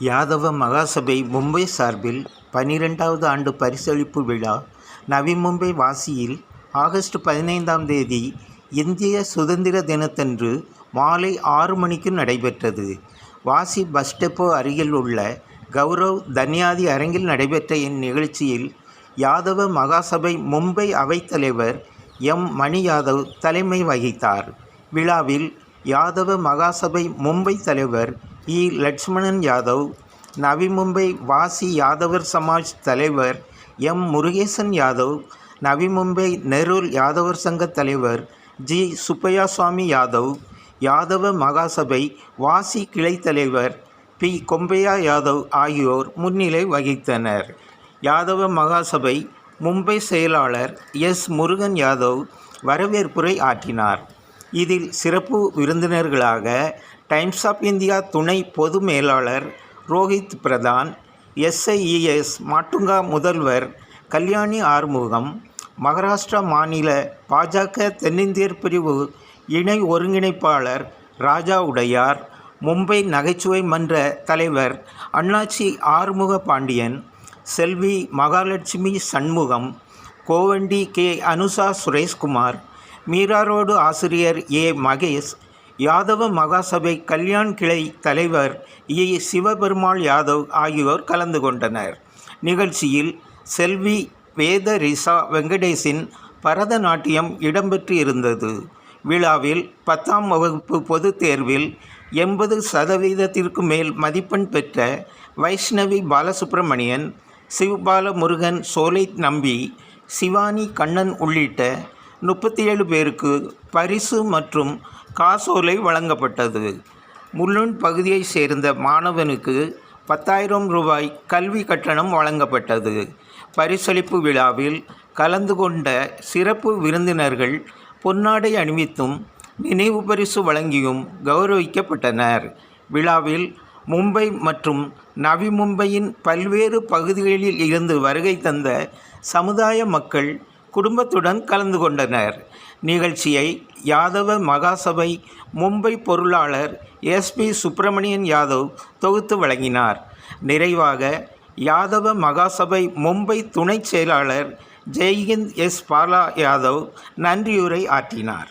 யாதவ மகாசபை மும்பை சார்பில் பனிரெண்டாவது ஆண்டு பரிசளிப்பு விழா நவி மும்பை வாசியில் ஆகஸ்ட் பதினைந்தாம் தேதி இந்திய சுதந்திர தினத்தன்று மாலை ஆறு மணிக்கு நடைபெற்றது. வாசி பஸ் டெப்போ அருகில் உள்ள கௌரவ் தன்யாதி அரங்கில் நடைபெற்ற இந்நிகழ்ச்சியில் யாதவ மகாசபை மும்பை அவைத்தலைவர் எம் மணி யாதவ் தலைமை வகித்தார். விழாவில் யாதவ மகாசபை மும்பை தலைவர் இ. லட்சுமணன் யாதவ் நவி மும்பை வாசி யாதவர் சமாஜ் தலைவர் எம். முருகேசன் யாதவ் நவி மும்பை நெரூர் யாதவர் சங்க தலைவர் ஜி. சுப்பையா சுவாமி யாதவ் யாதவ மகாசபை வாசி கிளை தலைவர் பி. கொம்பையா யாதவ் ஆகியோர் முன்னிலை வகித்தனர். யாதவ மகாசபை மும்பை செயலாளர் எஸ். முருகன் யாதவ் வரவேற்புரை ஆற்றினார். இதில் சிறப்பு விருந்தினர்களாக டைம்ஸ் ஆஃப் இந்தியா துணை பொது மேலாளர் ரோஹித் பிரதான் எஸ்ஐஇஎஸ் மாட்டுங்கா முதல்வர் கல்யாணி ஆறுமுகம் மகாராஷ்டிரா மாநில பாஜக தென்னிந்தியர் பிரிவு இணை ஒருங்கிணைப்பாளர் ராஜா உடையார் மும்பை நகைச்சுவை மன்ற தலைவர் அண்ணாச்சி ஆறுமுக பாண்டியன் செல்வி மகாலட்சுமி சண்முகம் கோவண்டி கே அனுசா சுரேஷ்குமார் மீராரோடு ஆசிரியர் ஏ மகேஷ் யாதவ மகாசபை கல்யாண் கிளை தலைவர் இ சிவபெருமாள் யாதவ் ஆகியோர் கலந்து கொண்டனர். நிகழ்ச்சியில் செல்வி வேத ரிசா வெங்கடேஷின் பரதநாட்டியம் இடம்பெற்று இருந்தது விழாவில் பத்தாம் வகுப்பு பொதுத் தேர்வில் எண்பது சதவீதத்திற்கு மேல் மதிப்பெண் பெற்ற வைஷ்ணவி பாலசுப்பிரமணியன் சிவபால முருகன் சோலை நம்பி சிவானி கண்ணன் உள்ளிட்ட முப்பத்தி ஏழு பேருக்கு பரிசு மற்றும் காசோலை வழங்கப்பட்டது. முள்ளுன் பகுதியைச் சேர்ந்த மாணவனுக்கு பத்தாயிரம் ரூபாய் கல்வி கட்டணம் வழங்கப்பட்டது. பரிசளிப்பு விழாவில் கலந்து கொண்ட சிறப்பு விருந்தினர்கள் பொன்னாடை அணிவித்தும் நினைவு பரிசு வழங்கியும் கௌரவிக்கப்பட்டனர். விழாவில் மும்பை மற்றும் நவி மும்பையின் பல்வேறு பகுதிகளில் இருந்து வருகை தந்த சமுதாய மக்கள் குடும்பத்துடன் கலந்து கொண்டனர். நிகழ்ச்சியை யாதவ மகாசபை மும்பை பொருளாளர் எஸ்பி சுப்பிரமணியன் யாதவ் தொகுத்து வழங்கினார். நிறைவாக யாதவ மகாசபை மும்பை துணைச் செயலாளர் ஜெய்ஹிந்த் எஸ் பாலா யாதவ் நன்றியுரை ஆற்றினார்.